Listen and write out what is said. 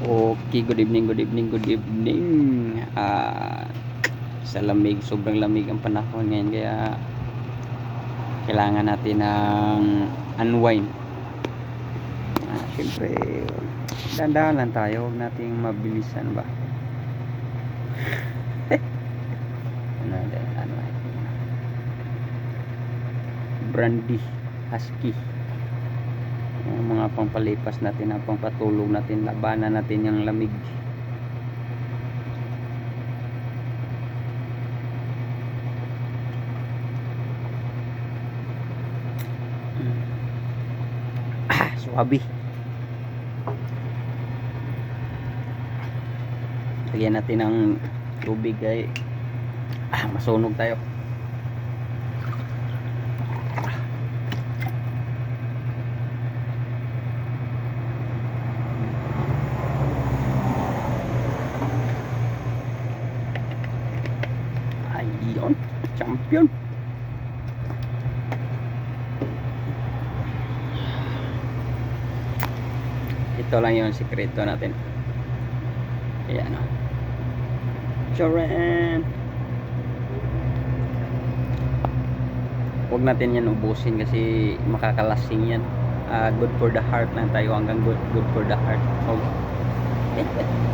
Okay, good evening, good evening, good evening. Ah, sa lamig, sobrang lamig ang panahon ngayon kaya kailangan natin ng unwind. Ah, Siyempre, dandahan lang tayo, huwag nating mabilisan ba. ano, ano, brandy, husky yung mga pampalipas natin ang pampatulog natin labanan natin yung lamig. Ah suwabi lagyan natin ng tubig ay. Ah masunog tayo Ayun, champion. Ito lang yung sikreto natin. Ayan o. Joren. Huwag natin yan ubusin kasi makakalasing yan. Ah, good for the heart lang tayo hanggang good, good for the heart. Okay.